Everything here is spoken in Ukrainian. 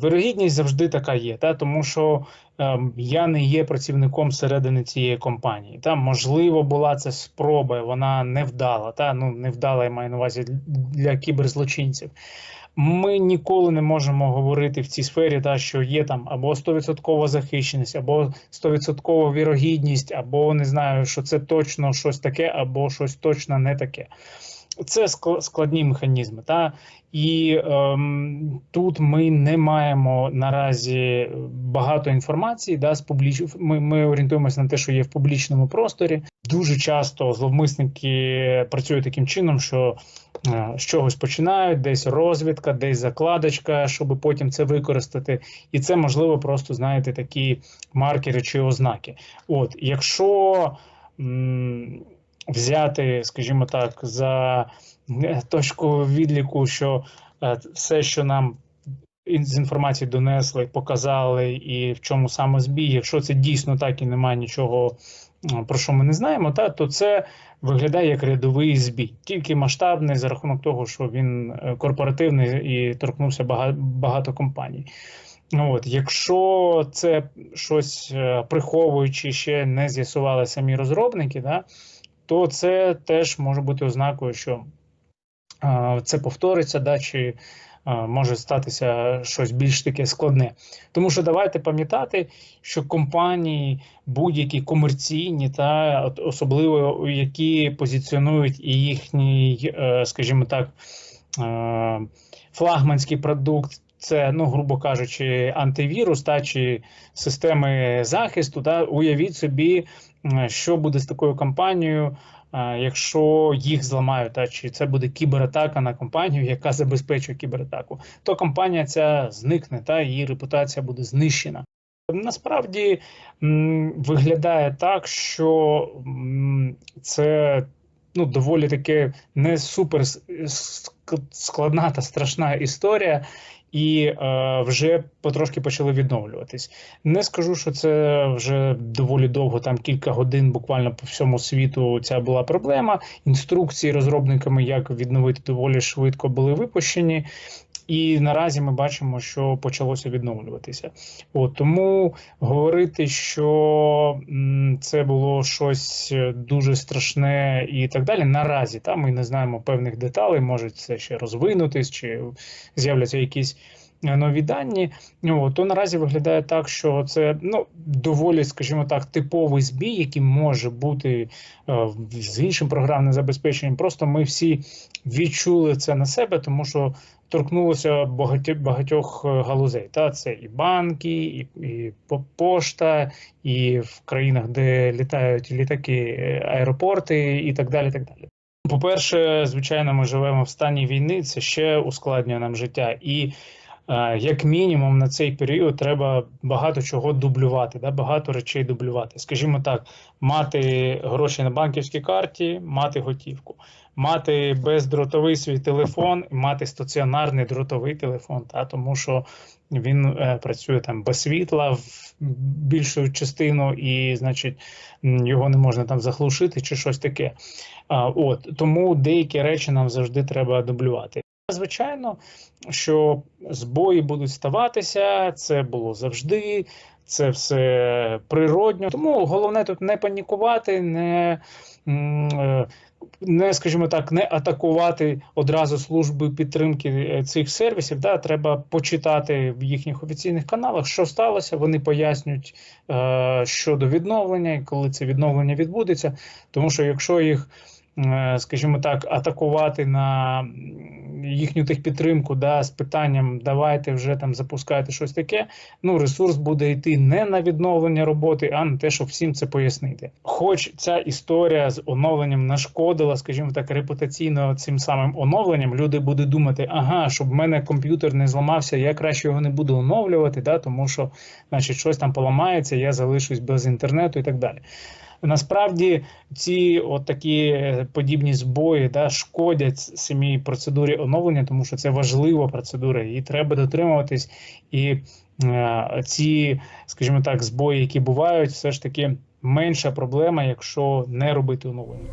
Вирогідність завжди така є, та тому що ем, я не є працівником середини цієї компанії. Та можливо була це спроба, вона не вдала. Та ну не вдала, я маю на увазі для кіберзлочинців. Ми ніколи не можемо говорити в цій сфері, та що є там або 100% захищеність, або 100% вірогідність, або не знаю, що це точно щось таке, або щось точно не таке. Це складні механізми, та і ем, тут ми не маємо наразі багато інформації. Да, з публіч... ми, ми орієнтуємося на те, що є в публічному просторі. Дуже часто зловмисники працюють таким чином, що е, з чогось починають, десь розвідка, десь закладочка, щоб потім це використати. І це можливо просто знаєте такі маркери чи ознаки. От, якщо м, взяти, скажімо так, за е, точку відліку, що е, все, що нам з інформації донесли, показали, і в чому саме збій, якщо це дійсно так і немає нічого, про що ми не знаємо, та, то це виглядає як рядовий збій, тільки масштабний за рахунок того, що він е, корпоративний і торкнувся багато, багато компаній. Ну, От, якщо це щось е, приховуючи, ще не з'ясували самі розробники, да, то це теж може бути ознакою, що це повториться, да, чи може статися щось більш таке складне. Тому що давайте пам'ятати, що компанії будь-які комерційні, та особливо які позиціонують і їхній, е, скажімо так, флагманський продукт. Це, ну, грубо кажучи, антивірус та чи системи захисту. Та уявіть собі, що буде з такою компанією, е, якщо їх зламають, та чи це буде кібератака на компанію, яка забезпечує кібератаку, то компанія ця зникне, та її репутація буде знищена. Насправді виглядає так, що це ну, доволі таки не супер складна та страшна історія, і е, вже потрошки почали відновлюватись. Не скажу, що це вже доволі довго, там кілька годин, буквально по всьому світу ця була проблема. Інструкції розробниками, як відновити доволі швидко, були випущені. І наразі ми бачимо, що почалося відновлюватися. От тому говорити, що це було щось дуже страшне і так далі. Наразі та ми не знаємо певних деталей, може це ще розвинутись, чи з'являться якісь нові дані. То наразі виглядає так, що це ну доволі, скажімо так, типовий збій, який може бути е, з іншим програмним забезпеченням. Просто ми всі відчули це на себе, тому що торкнулося багатьох, багатьох е, галузей. Та це і банки, і, і по- пошта, і в країнах, де літають літаки, е, аеропорти, і так далі. Так далі. По-перше, звичайно, ми живемо в стані війни, це ще ускладнює нам життя. І е, як мінімум на цей період треба багато чого дублювати, да, багато речей дублювати. Скажімо так, мати гроші на банківській карті, мати готівку, мати бездротовий свій телефон, мати стаціонарний дротовий телефон, та, тому що він е, працює там без світла в більшу частину, і, значить, його не можна там заглушити чи щось таке. От тому деякі речі нам завжди треба дублювати. Звичайно, що збої будуть ставатися, це було завжди, це все природньо. Тому головне тут не панікувати, не, е, не скажімо так, не атакувати одразу служби підтримки е, цих сервісів. Да, треба почитати в їхніх офіційних каналах, що сталося. Вони пояснюють е, щодо відновлення, коли це відновлення відбудеться. Тому що якщо їх скажімо так, атакувати на їхню техпідтримку да, з питанням давайте вже там запускайте щось таке. Ну, ресурс буде йти не на відновлення роботи, а на те, щоб всім це пояснити. Хоч ця історія з оновленням нашкодила, скажімо так, репутаційно цим самим оновленням, люди будуть думати, ага, щоб в мене комп'ютер не зламався, я краще його не буду оновлювати, да, тому що значить щось там поламається, я залишусь без інтернету і так далі. Насправді ці от такі е, подібні збої да, шкодять самій процедурі оновлення, тому що це важлива процедура, її треба дотримуватись. І е, ці, скажімо так, збої, які бувають, все ж таки менша проблема, якщо не робити оновлення.